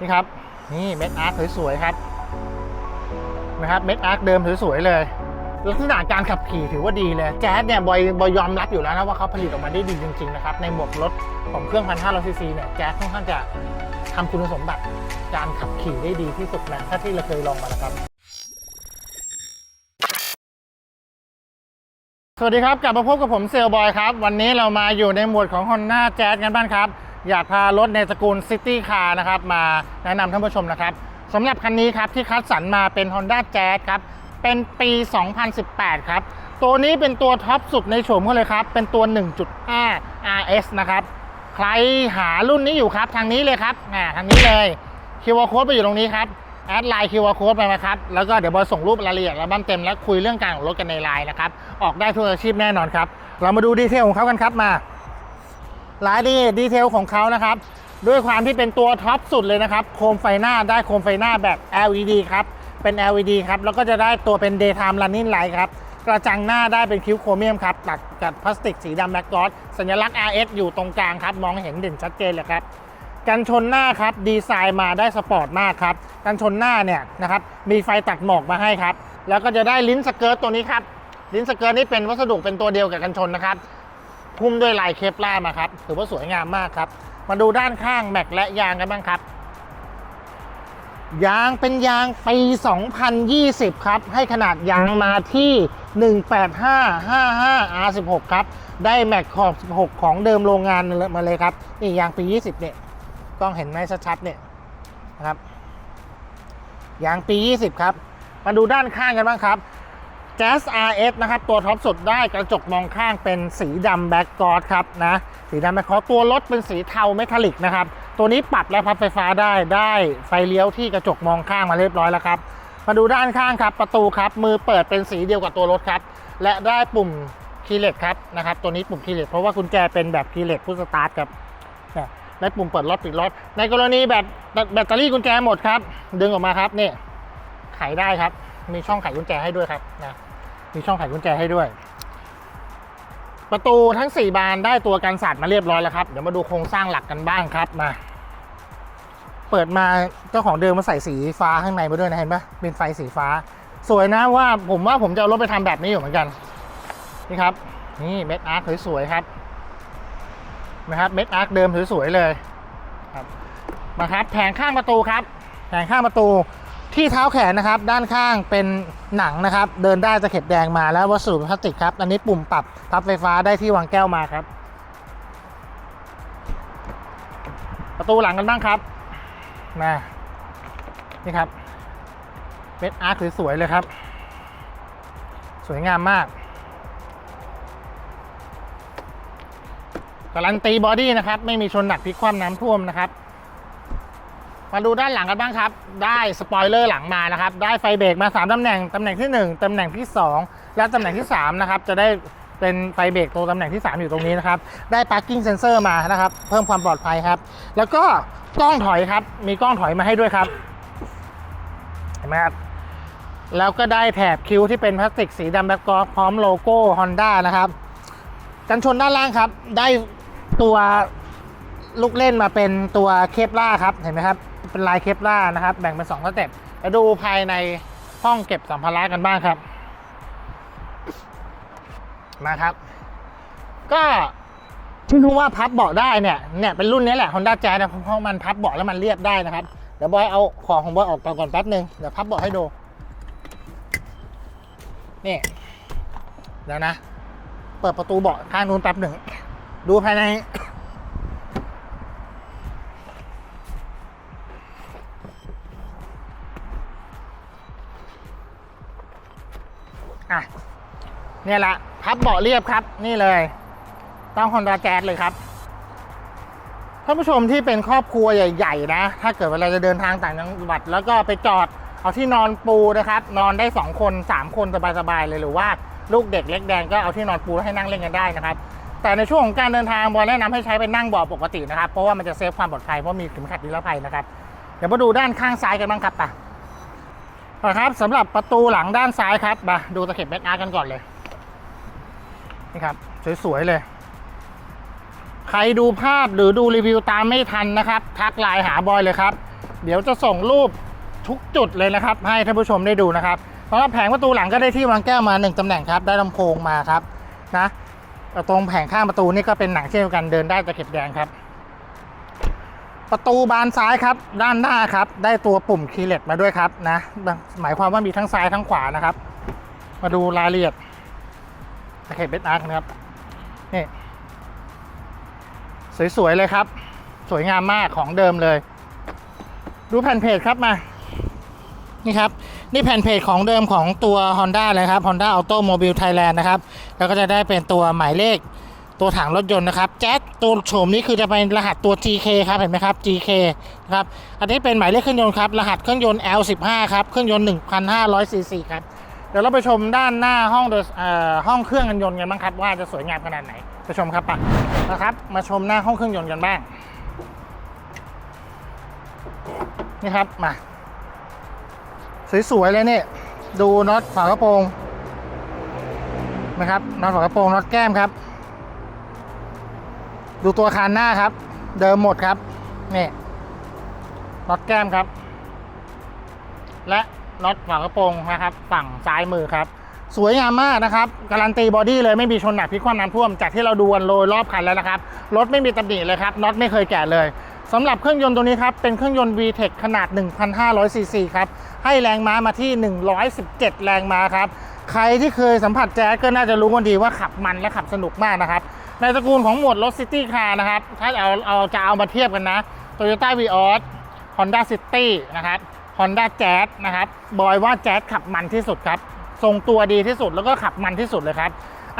นี่ครับ นี่เม็ดอาร์คสวยๆครับนะครับเม็ดอาร์คเดิมสวยๆเลยลักษณะการขับขี่ถือว่าดีเลย แจ๊สเนี่ยบอยบอยยอมรับอยู่แล้วนะว่าเขาผลิตออกมาได้ดีจริง ๆ นะครับ ในหมวกรถของเครื่องพันห้าร้อยซีซีเนี่ยแจ๊สค่อนข้างจะทำคุณสมบัติการขับขี่ได้ดีที่สุดนะถ้าที่เราเคยลองมานะครับ สวัสดีครับ กลับมาพบกับผมเซลลบอยครับ วันนี้เรามาอยู่ในหมวดของ Honda Jazz กันบ้างครับ อยากพารถในตระกูล City Car นะครับมาแนะนำท่านผู้ชมนะครับสำหรับคันนี้ครับที่คัดสรรมาเป็น Honda Jazz ครับเป็นปี 2018 ครับ ตัวนี้เป็นตัวท็อปสุดในโฉมเขาเลยครับ เป็นตัว 1.5 RS นะครับ ใครหารุ่นนี้อยู่ครับทางนี้เลยครับอ่าทางนี้เลยคิวอาร์โค้ดไปอยู่ตรงนี้ครับแอดไลน์คิวอาร์โค้ดไปนะครับ แล้วก็เดี๋ยวบอยส่งรูปรายละเอียดแล้วบ้านเต็มแล้วคุยเรื่องการของรถกันในไลน์นะครับ ออกได้ทุกอาชีพแน่นอนครับ เรามาดูดีเทลของเขากันครับมา รายละเอียดดีเทลของเขานะครับ ด้วยความที่เป็นตัวท็อปสุดเลยนะครับ โคมไฟหน้าได้โคมไฟหน้าแบบ LED ครับ เป็น LED ครับ แล้วก็จะได้ตัวเป็น daytime running light ครับ กระจังหน้าได้เป็นคิ้วโครเมียมครับตัดกับพลาสติกสีดำแบ็กกอสสัญลักษณ์ RS อยู่ตรงกลางครับ มองเห็นเด่นชัดเจนเลยครับกันชนหน้าครับดีไซน์มาได้สปอร์ตมากครับกันชนหน้าเนี่ยนะครับมีไฟตัดหมอกมาให้ครับ แล้วก็จะได้ลิ้นสเกิร์ตตัวนี้ครับลิ้นสเกิร์ตนี่เป็นวัสดุเป็นตัวเดียวกับกันชนนะครับ พุ่มด้วยลายเคปล่ามาครับ ถือว่าสวยงามมากครับ มาดูด้านข้างแม็กและยางกันบ้างครับ ยางเป็นยางปี 2020 ครับ ให้ขนาดยางมาที่ 18555 R16 ครับ ได้แม็กขอบ 16 ของเดิมโรงงานมาเลยครับ นี่ยางปี 20 เนี่ยกล้องเห็นไหมชัดๆ เนี่ยนะครับ ยางปี 20 ครับ มาดูด้านข้างกันบ้างครับ Jazz RS นะครับ ตัวท็อปสุดได้กระจกมองข้างเป็นสีดำแบ็กกอร์ดครับนะสีดำแบ็กกอร์ดตัวรถเป็นสีเทาเมทัลลิกนะครับ ตัวนี้ปรับและพับไฟฟ้าได้ได้ไฟเลี้ยวที่กระจกมองข้างมาเรียบร้อยแล้วครับ มาดูด้านข้างครับ ประตูครับ มือเปิดเป็นสีเดียวกับตัวรถครับ และได้ปุ่มคีย์เลสครับนะครับตัวนี้ปุ่มคีย์เลสเพราะว่ากุญแจเป็นแบบคีย์เลสพุชสตาร์ทครับได้ปุ่มเปิดรถปิดรถในกรณีแบตแบตแบตเตอรี่กุญแจหมดครับ ดึงออกมาครับนี่ไขได้ครับ มีช่องไขกุญแจให้ด้วยครับนะ มีช่องไขกุญแจให้ด้วย ประตูทั้ง 4 บานได้ตัวกันสาดมาเรียบร้อยแล้วครับ เดี๋ยวมาดูโครงสร้างหลักกันบ้างครับมา เปิดมาเจ้าของเดิมมาใส่สีฟ้าข้างในมาด้วยนะเห็นปะเป็นไฟสีฟ้า สวยนะว่าผมว่าผมจะเอารถไปทำแบบนี้อยู่เหมือนกันนี่ครับ นี่เม็ดอาร์คสวยๆครับนะครับเม็ดอาร์คเดิมสวยๆเลยครับมาครับแผงข้างประตูครับแผงข้างประตู ที่เท้าแขนนะครับด้านข้างเป็นหนังนะครับ เดินได้ตะเข็บแดงมาแล้ววัสดุพลาสติกครับ อันนี้ปุ่มปรับพับไฟฟ้าได้ที่วางแก้วมาครับ ประตูหลังกันบ้างครับมานี่ครับเม็ดอาร์คสวยๆเลยครับ สวยงามมากการันตีบอดี้นะครับ ไม่มีชนหนักพลิกคว่ำน้ำท่วมนะครับ มาดูด้านหลังกันบ้างครับ ได้สปอยเลอร์หลังมานะครับ ได้ไฟเบรกมา 3ตำแหน่ง ตำแหน่งที่ 1 ตำแหน่งที่ 2 และตำแหน่งที่ 3 นะครับ จะได้เป็นไฟเบรกตัวตำแหน่งที่ 3 อยู่ตรงนี้นะครับ ได้ parking sensor มานะครับ เพิ่มความปลอดภัยครับ แล้วก็กล้องถอยครับ มีกล้องถอยมาให้ด้วยครับ เห็นไหมครับ แล้วก็ได้แถบคิ้วที่เป็นพลาสติกสีดำแบ็กกอล์ฟพร้อมโลโก้ Honda นะครับ กันชนด้านล่างครับ ได้ตัวลูกเล่นมาเป็นตัวเคปล่าครับ เห็นไหมครับ เป็นลายเคปล่านะครับ แบ่งเป็นสองสเต็ปแล้วดูภายในห้องเก็บสัมภาระกันบ้างครับมาครับ ก็ที่รู้ว่าพับเบาะได้เนี่ยเนี่ยเป็นรุ่นนี้แหละ Honda Jazz นะเพราะมันพับเบาะแล้วมันเรียบได้นะครับ เดี๋ยวบอยเอาของของบอยออกก่อนแป๊บนึงเดี๋ยวพับเบาะให้ดูนี่เดี๋ยวนะ เปิดประตูเบาะข้างนู้นแป๊บหนึ่งดูภายใน เนี่ยแหละพับเบาะเรียบครับ นี่เลย ต้องฮอนดาแจ๊เลยครับท่านผู้ชมที่เป็นครอบครัวใหญ่ ๆ นะ ถ้าเกิดเวลาจะเดินทางต่างจังหวัด แล้วก็ไปจอดเอาที่นอนปูนะครับ นอนได้ 2 คน 3 คนสบายๆเลยหรือว่าลูกเด็กเล็กแดงก็เอาที่นอนปูให้นั่งเล่นกันได้นะครับ แต่ในช่วงของการเดินทางบอยแนะนำให้ใช้เป็นนั่งเบาะปกตินะครับ เพราะว่ามันจะเซฟความปลอดภัยเพราะมีเข็มขัดนิรภัยนะครับ เดี๋ยวมาดูด้านข้างซ้ายกันบ้างครับป่ะนะครับสำหรับประตูหลังด้านซ้ายครับมาดูตะเข็บแบ็กอาร์กันก่อนเลย นี่ครับ สวย ๆ เลย ใครดูภาพหรือดูรีวิวตามไม่ทันนะครับ ทักไลน์หาบอยเลยครับ เดี๋ยวจะส่งรูปทุกจุดเลยนะครับ ให้ท่านผู้ชมได้ดูนะครับสำหรับแผงประตูหลังก็ได้ที่วางแก้วมาหนึ่งตำแหน่งครับ ได้ลำโพงมาครับนะตรงแผงข้างประตูนี่ก็เป็นหนังเช่นเดียวกันเดินได้ตะเข็บแดงครับ ประตูบานซ้ายครับ ด้านหน้าครับ ได้ตัวปุ่มคีย์เลตมาด้วยครับนะ หมายความว่ามีทั้งซ้ายทั้งขวานะครับ มาดูรายละเอียด ตะเข็บเบสอาร์คนะครับนี่สวยๆเลยครับ สวยงามมากของเดิมเลย ดูแผ่นเพจครับมา นี่ครับ นี่แผ่นเพจของเดิมของตัว Honda เลยครับ Honda Automobile Thailand นะครับ แล้วก็จะได้เป็นตัวหมายเลขตัวถังรถยนต์นะครับแจ๊สตัวโฉมนี้คือจะเป็นรหัสตัว GK ครับเห็นไหมครับ GK นะครับอันนี้เป็นหมายเลขเครื่องยนต์ครับรหัสเครื่องยนต์ L15 ครับเครื่องยนต์ 1,500ซีซีครับ เดี๋ยวเราไปชมด้านหน้าห้องโดยเอ่อห้องเครื่องยนต์กันบ้างครับ ว่าจะสวยงามขนาดไหนไปชมครับปะนะครับ มาชมหน้าห้องเครื่องยนต์กันบ้างนี่ครับมาสวยๆเลยเนี่ยดูน็อตฝากระโปรงนะครับน็อตฝากระโปรงน็อตแก้มครับ ดูตัวคานหน้าครับ เดิมหมดครับนี่น็อตแก้มครับ และ น็อตฝากระโปรงนะครับ ฝั่งซ้ายมือครับ สวยงามมากนะครับการันตีบอดี้เลยไม่มีชนหนักพิกคว่ำน้ำท่วมจากที่เราดูกันโรยรอบคันแล้วนะครับรถไม่มีตำหนิเลยครับน็อตไม่เคยแกะเลยสำหรับเครื่องยนต์ตัวนี้ครับ เป็นเครื่องยนต์ VTEC ขนาด 1,500 ซีซีครับ ให้แรงม้ามาที่ 117 แรงม้าครับ ใครที่เคยสัมผัสแจ๊สก็น่าจะรู้กันดีว่าขับมันและขับสนุกมากนะครับ ในตระกูลของหมวดรถซิตี้คาร์นะครับ ถ้าเอาเอาจะเอามาเทียบกันนะ Toyota v ีออส Honda City นะครับ Honda Jazz นะครับบอยว่าแจ๊สขับมันที่สุดครับ ทรงตัวดีที่สุดแล้วก็ขับมันที่สุดเลยครับ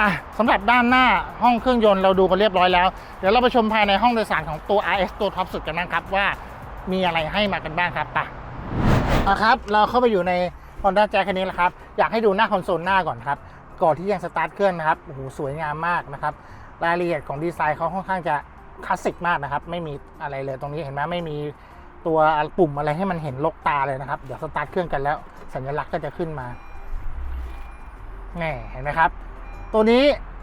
อะสำหรับด้านหน้าห้องเครื่องยนต์เราดูกันเรียบร้อยแล้ว เดี๋ยวเราไปชมภายในห้องโดยสารของตัว RS ตัวท็อปสุดกันบ้างครับว่ามีอะไรให้มากันบ้างครับไปอะครับ เราเข้าไปอยู่ใน Honda Jazz คันนี้แล้วครับ อยากให้ดูหน้าคอนโซลหน้าก่อนครับ ก่อนที่ยังสตาร์ทเครื่องนะครับโอ้โหสวยงามมากนะครับรายละเอียดของดีไซน์เขาค่อนข้างจะคลาสสิกมากนะครับ ไม่มีอะไรเลยตรงนี้เห็นไหมไม่มี ตัวปุ่มอะไรให้มันเห็นลกตาเลยนะครับ เดี๋ยวสตาร์ทเครื่องกันแล้วสัญลักษณ์ก็จะขึ้นมาแน่เห็นไหมครับ ตัวนี้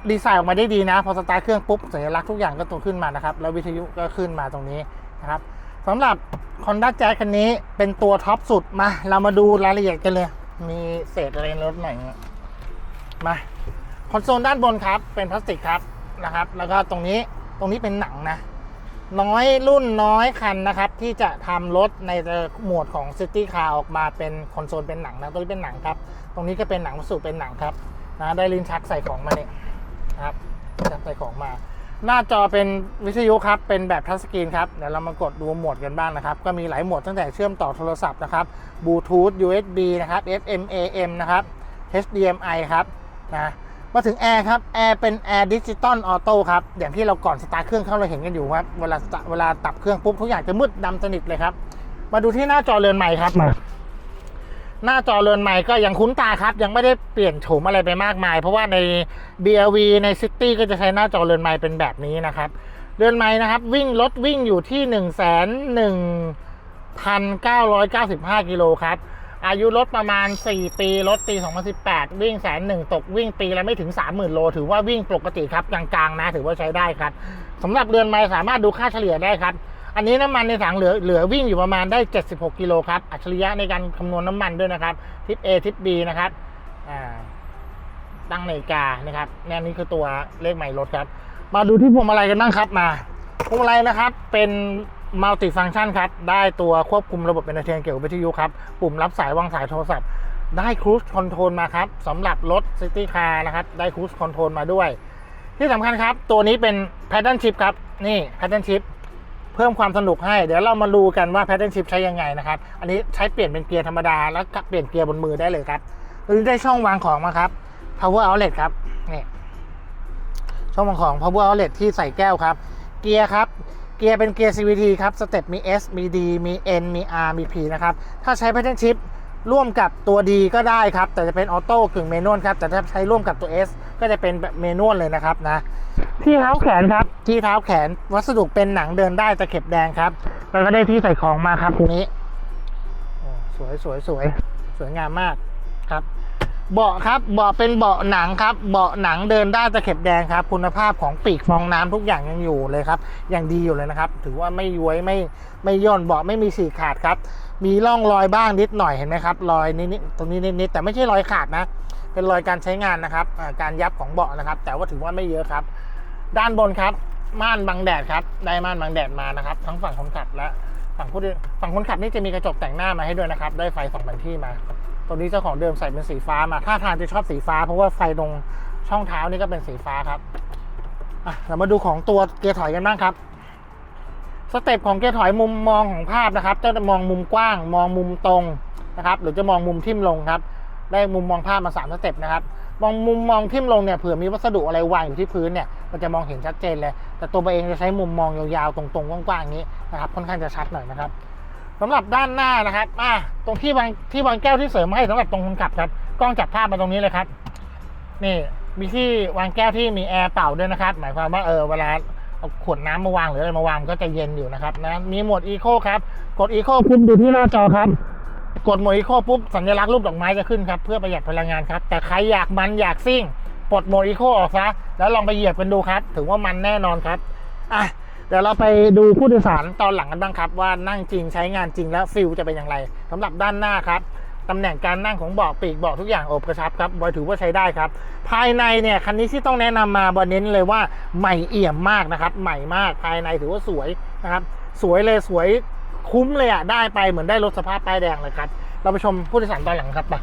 ดีไซน์ออกมาได้ดีนะ พอสตาร์ทเครื่องปุ๊บสัญลักษณ์ทุกอย่างก็ตัวขึ้นมานะครับ แล้ววิทยุก็ขึ้นมาตรงนี้นะครับสำหรับ Honda Jazz คันนี้เป็นตัวท็อปสุดมาเรามาดูรายละเอียดกันเลย มีเศษอะไรรถหน่อยมาคอนโซลด้านบนครับ เป็นพลาสติกครับนะครับ แล้วก็ตรงนี้ตรงนี้เป็นหนังนะ น้อยรุ่นน้อยคันนะครับ ที่จะทำรถในหมวดของ City Car ออกมาเป็นคอนโซลเป็นหนังนะตรงนี้เป็นหนังครับ ตรงนี้ก็เป็นหนังวัสดุเป็นหนังครับนะได้ลิ้นชักใส่ของมาเนี่ยนะครับชักใส่ของมา หน้าจอเป็นวิทยุครับ เป็นแบบทัชสกรีนครับเดี๋ยวเรามากดดูโหมดกันบ้างนะครับ ก็มีหลายโหมดตั้งแต่เชื่อมต่อโทรศัพท์นะครับบลูทูธ USB นะครับ FM AM นะครับ HDMI ครับนะ มาถึงแอร์ครับแอร์เป็นแอร์ดิจิตอลออโต้ครับ อย่างที่เราก่อนสตาร์ทเครื่องเข้าเราเห็นกันอยู่ครับ เวลาสตาร์ทเวลาตับเครื่องปุ๊บทุกอย่างจะมืดดำสนิทเลยครับ มาดูที่หน้าจอเรือนใหม่ครับมาหน้าจอเรือนใหม่ก็ยังคุ้นตาครับ ยังไม่ได้เปลี่ยนโฉมอะไรไปมากมาย เพราะว่าใน BLV ใน City ก็จะใช้หน้าจอเรือนใหม่เป็นแบบนี้นะครับ เรือนใหม่นะครับ วิ่งรถวิ่งอยู่ที่1นึ่งแสนหนึ่งพันเก้าร้อยเก้าสิบห้ากิโลครับ อายุรถประมาณ 4 ปี รถปี 2018 วิ่งแสนหนึ่งตกวิ่งปีละไม่ถึง 30,000 โล ถือว่าวิ่งปกติครับกลางๆนะ ถือว่าใช้ได้ครับสำหรับเรือนไม้สามารถดูค่าเฉลี่ยได้ครับอันนี้น้ำมันในถังเหลือเหลือวิ่งอยู่ประมาณได้ 76 กิโลครับ อัจฉริยะในการคำนวณน้ำมันด้วยนะครับทิป A ทิป B นะครับตั้งนาฬิกานะครับแน่นี่คือตัวเลขใหม่รถครับ มาดูที่พวงมาลัยกันบ้างครับมาพวงมาลัยนะครับเป็น มัลติฟัง c t ชันครับ ได้ตัวควบคุมระบบเป็นเทนเกี่ยวกับวิทยุครับ ปุ่มรับสายวางสายโทรศัพท์ ได้ครู e คอนโทรลมาครับสำหรับรถซิตี้คาร์นะครับ ได้ครู e คอนโทรลมาด้วย ที่สำคัญครับ ตัวนี้เป็นแพ t เทิร์นชิพครับ นี่แพ t เทิร์นชิพเพิ่มความสนุกให้ เดี๋ยวเรามาดูกันว่าแพ t เทิร์นชิพใช้ยังไงนะครับ อันนี้ใช้เปลี่ยนเป็นเกียร์ธรรมดา แล้วเปลี่ยนเกียร์บนมือได้เลยครับตัวนี้ได้ช่องวางของมาครับ power outlet ครับนี่ช่องวางของ power outlet ที่ใส่แก้วครับ เกียร์ครับ กียร์เป็นเกียร์ CVT ครับสเต็ปมี S มี D มี N มี R มี P นะครับ ถ้าใช้ pattern shift ร่วมกับตัว D ก็ได้ครับ แต่จะเป็นออโต้กึ่งเมนวลครับ แต่ถ้าใช้ร่วมกับตัว S ก็จะเป็นแบบเมนวลเลยนะครับนะ ที่เท้าแขนครับ ที่เท้าแขนวัสดุเป็นหนังเดินได้ตะเข็บแดงครับ แล้วก็ได้ที่ใส่ของมาครับตรงนี้โอ้สวยสวยสวยสวยงามมากครับ เบาะครับเบาะเป็นเบาะหนังครับเบาะหนังเดินได้ตะเข็บแดงครับ คุณภาพของปีกฟองน้ำทุกอย่างยังอยู่เลยครับยังดีอยู่เลยนะครับ ถือว่าไม่ย้วยไม่ไม่ย่นเบาะไม่มีฉีขาดครับ มีร่องรอยบ้างนิดหน่อยเห็นไหมครับรอยนิดๆตรงนี้นิดๆแต่ไม่ใช่รอยขาดนะ เป็นรอยการใช้งานนะครับการยับของเบาะนะครับ แต่ว่าถือว่าไม่เยอะครับ ด้านบนครับม่านบังแดดครับได้ม่านบังแดดมานะครับ ทั้งฝั่งคนขับและฝั่งผู้ฝั่งคนขับนี่จะมีกระจกแต่งหน้ามาให้ด้วยนะครับ ได้ไฟสองแผ่นที่มา ตรงนี้เจ้าของเดิมใส่เป็นสีฟ้ามาถ้าทางจะชอบสีฟ้า เพราะว่าไฟตรงช่องเท้านี่ก็เป็นสีฟ้าครับอะเรามาดูของตัวเกียร์ถอยกันบ้างครับสเต็ปของเกียร์ถอยมุมมองของภาพนะครับจะมองมุมกว้าง มองมุมตรงนะครับ หรือจะมองมุมทิ่มลงครับ ได้มุมมองภาพมาสามสเต็ปนะครับ มองมุมมองทิ่มลงเนี่ยเผื่อมีวัสดุอะไรวางอยู่ที่พื้นเนี่ยมันจะมองเห็นชัดเจนเลย แต่ตัวเองจะใช้มุมมองยาวๆตรงๆกว้างๆนี้นะครับ ค่อนข้างจะชัดหน่อยนะครับ สำหรับด้านหน้านะครับอ่าตรงที่วางที่วางแก้วที่เสริมมาให้สำหรับตรงคนขับครับ กล้องจับภาพมาตรงนี้เลยครับ นี่มีที่วางแก้วที่มีแอร์เป่าด้วยนะครับ หมายความว่าเออเวลาเอาขวดน้ำมาวางหรืออะไรมาวางก็จะเย็นอยู่นะครับนะมีโหมดอีโคครับ กดอีโคปุ๊บดูที่หน้าจอครับ กดโหมดอีโคปุ๊บสัญลักษณ์รูปดอกไม้จะขึ้นครับ เพื่อประหยัดพลังงานครับ แต่ใครอยากมันอยากซิ่งปลดโหมดอีโคออกซะแล้วลองไปเหยียบกันดูครับถือว่ามันแน่นอนครับ อะ ดี๋ยวเราไปดูผู้โดยสารตอนหลังกันบ้างครับ ว่านั่งจริงใช้งานจริงแล้วฟิลจะเป็นอย่างไรสำหรับด้านหน้าครับตำแหน่งการนั่งของเบาะปีกเบาะทุกอย่างอบกระชับครับบอยถือว่าใช้ได้ครับ ภายในเนี่ยคันนี้ที่ต้องแนะนำมาบอยเน้นเลยว่าใหม่เอี่ยมมากนะครับ ใหม่มากภายในถือว่าสวยนะครับ สวยเลยสวยคุ้มเลยอะได้ไปเหมือนได้รถสภาพป้ายแดงเลยครับ เราไปชมผู้โดยสารตอนหลังครับไป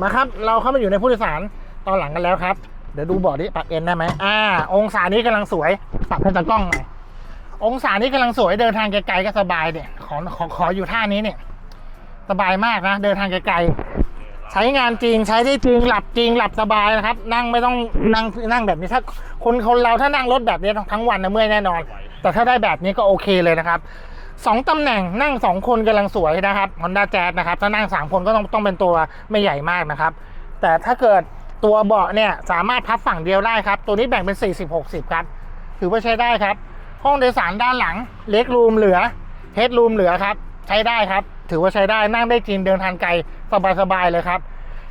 มาครับ เราเข้ามาอยู่ในผู้โดยสารตอนหลังกันแล้วครับ เดี๋ยวดูเบาะนี้ปรับเอ็นได้ไหมอ่า องศานี้กำลังสวย ปรับให้ตากล้องหน่อย องศานี้กำลังสวยเดินทางไกลๆก็สบายเนี่ยขอขอขออยู่ท่านี้เนี่ยสบายมากนะเดินทางไกลๆใช้งานจริงใช้ได้จริงหลับจริงหลับสบายนะครับ นั่งไม่ต้องนั่งนั่งแบบนี้ถ้าคนคนเราถ้านั่งรถแบบนี้ทั้งวันนะเมื่อยแน่นอน แต่ถ้าได้แบบนี้ก็โอเคเลยนะครับสองตำแหน่งนั่งสองคนกำลังสวยนะครับ Honda Jazz นะครับถ้านั่งสามคนก็ต้องต้องเป็นตัวไม่ใหญ่มากนะครับ แต่ถ้าเกิดตัวเบาะเนี่ยสามารถพับฝั่งเดียวได้ครับ ตัวนี้แบ่งเป็น 40-60 ครับถือว่าใช้ได้ครับ ห้องโดยสารด้านหลังเล็กรูมเหลือเฮดรูมเหลือครับ ใช้ได้ครับ ถือว่าใช้ได้นั่งได้จริงเดินทางไกลสบายๆเลยครับ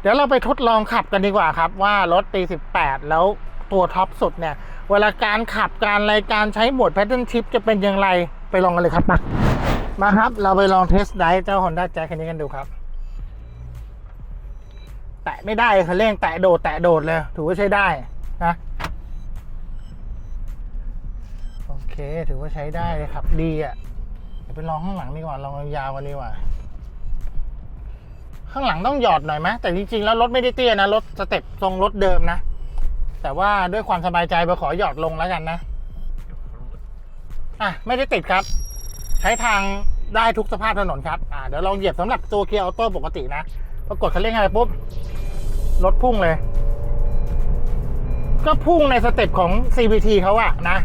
เดี๋ยวเราไปทดลองขับกันดีกว่าครับ ว่ารถปี 18 แล้วตัวท็อปสุดเนี่ย เวลาการขับการรายการใช้โหมดแพทเทิร์นชิพจะเป็นอย่างไรไปลองกันเลยครับมามาครับ เราไปลองเทสไดเจ้า Honda Jazz คันนี้กันดูครับ แตะไม่ได้คันเร่งแตะโดดแตะโดดเลย ถือว่าใช้ได้นะ โอ เค ถือว่าใช้ได้เลยครับ ดีอะ เดี๋ยวไปลองข้างหลังดีกว่าลองยาวๆกันดีกว่า ข้างหลังต้องหยอดหน่อยไหมแต่จริงๆแล้วรถไม่ได้เตี้ยนะรถสเต็ปทรงรถเดิมนะ แต่ว่าด้วยความสบายใจไปขอหยอดลงแล้วกันนะอะไม่ได้ติดครับ ใช้ทางได้ทุกสภาพถนนครับอ่าเดี๋ยวลองเหยียบสำหรับตัวเกียร์ออโต้ปกตินะปรากฏคันเร่งอะไรปุ๊บรถพุ่งเลย ก็พุ่งในสเต็ปของ CVT เขาอะนะ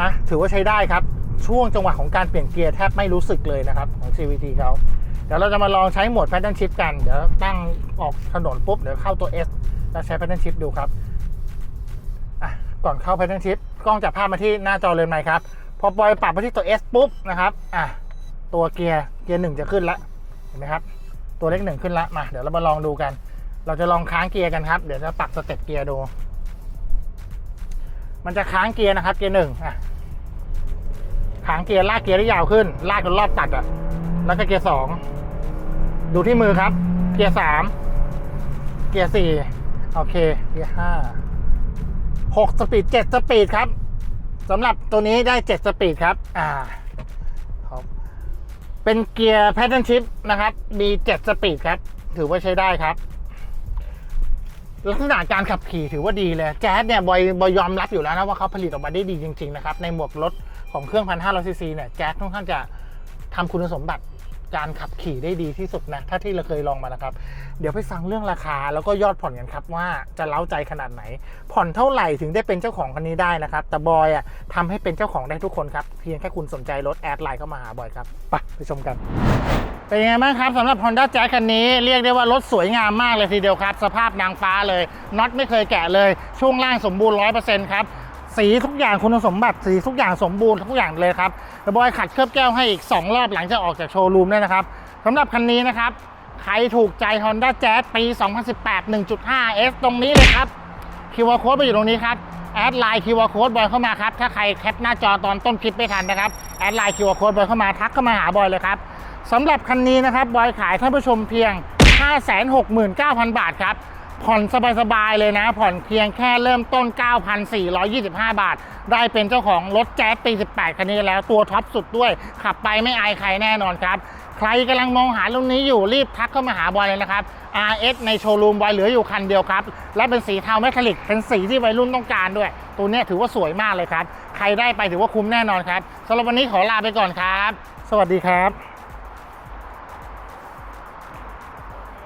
นะถือว่าใช้ได้ครับ ช่วงจังหวะของการเปลี่ยนเกียร์แทบไม่รู้สึกเลยนะครับของ CVT เขาเดี๋ยวเราจะมาลองใช้โหมด Pattern Shift กัน เดี๋ยวตั้งออกถนนปุ๊บ เดี๋ยวเข้าตัว S แล้วใช้ Pattern Shift ดูครับอะก่อนเข้า Pattern Shift กล้องจับภาพมาที่หน้าจอเลยไหมครับ พอปล่อยปรับมาที่ตัว S ปุ๊บนะครับอะตัวเกียร์เกียร์หนึ่งจะขึ้นละเห็นไหมครับ ตัวเลขหนึ่งขึ้นละมา เดี๋ยวเรามาลองดูกัน เราจะลองค้างเกียร์กันครับ เดี๋ยวจะปรับสเต็ปเกียร์ดู มันจะค้างเกียร์นะครับ เกียร์หนึ่งอะค้างเกียร์ลากเกียร์ได้ยาวขึ้น ลากจนรอบตัดอะ แล้วก็เกียร์สองดูที่มือครับ เกียร์สามเกียร์สี่โอเค เกียร์ห้าหกสปีดเจ็ดสปีดครับสำหรับตัวนี้ได้เจ็ดสปีดครับ อ่าครับเป็นเกียร์แพทเทิร์นชิพนะครับ มีเจ็ดสปีดครับ ถือว่าใช้ได้ครับ ลักษณะการขับขี่ถือว่าดีเลยแจ๊สเนี่ยบอยบอยยอมรับอยู่แล้วนะว่าเขาผลิตออกมาได้ดีจริงๆนะครับในหมวกรถของเครื่อง1,500ซีซีเนี่ยแจ๊สค่อนข้างจะทำคุณสมบัติ การขับขี่ได้ดีที่สุดนะ ถ้าที่เราเคยลองมานะครับ เดี๋ยวไปฟังเรื่องราคาแล้วก็ยอดผ่อนกันครับว่าจะเล้าใจขนาดไหน ผ่อนเท่าไหร่ถึงได้เป็นเจ้าของคันนี้ได้นะครับ แต่บอยอะทำให้เป็นเจ้าของได้ทุกคนครับ เพียงแค่คุณสนใจรถแอดไลน์เข้ามาหาบอยครับไปไปชมกัน เป็นยังไงบ้างครับสำหรับ Honda Jazz คันนี้เรียกได้ว่ารถสวยงามมากเลยทีเดียวครับ สภาพนางฟ้าเลยน็อตไม่เคยแกะเลยช่วงล่างสมบูรณ์100%ครับ สีทุกอย่างคุณสมบัติสีทุกอย่างสมบูรณ์ทุกอย่างเลยครับแต่บอยขัดเคลือบแก้วให้อีก 2 รอบหลังจากออกจากโชว์รูมด้วยนะครับสำหรับคันนี้นะครับ ใครถูกใจ Honda Jazz ปี 2018 1.5 S ตรงนี้เลยครับคิวอาร์โค้ดไปอยู่ตรงนี้ครับแอดไลน์คิวอาร์โค้ดบอยเข้ามาครับถ้าใครแคปหน้าจอตอนต้นคลิปไม่ทันนะครับแอดไลน์คิวอาร์โค้ดบอยเข้ามาทักเข้ามาหาบอยเลยครับสำหรับคันนี้นะครับบอยขายท่านผู้ชมเพียง 569,000 บาทครับ ผ่อนสบายๆเลยนะ ผ่อนเพียงแค่เริ่มต้น 9,425 บาท ได้เป็นเจ้าของรถแจ๊สปี 18 คันนี้แล้วตัวท็อปสุดด้วย ขับไปไม่อายใครแน่นอนครับ ใครกำลังมองหารุ่นนี้อยู่รีบทักเข้ามาหาบอยเลยนะครับ RS ในโชว์รูมบอยเหลืออยู่คันเดียวครับ และเป็นสีเทาเมทัลลิก เป็นสีที่วัยรุ่นต้องการด้วย ตัวนี้ถือว่าสวยมากเลยครับ ใครได้ไปถือว่าคุ้มแน่นอนครับสำหรับวันนี้ขอลาไปก่อนครับ สวัสดีครับ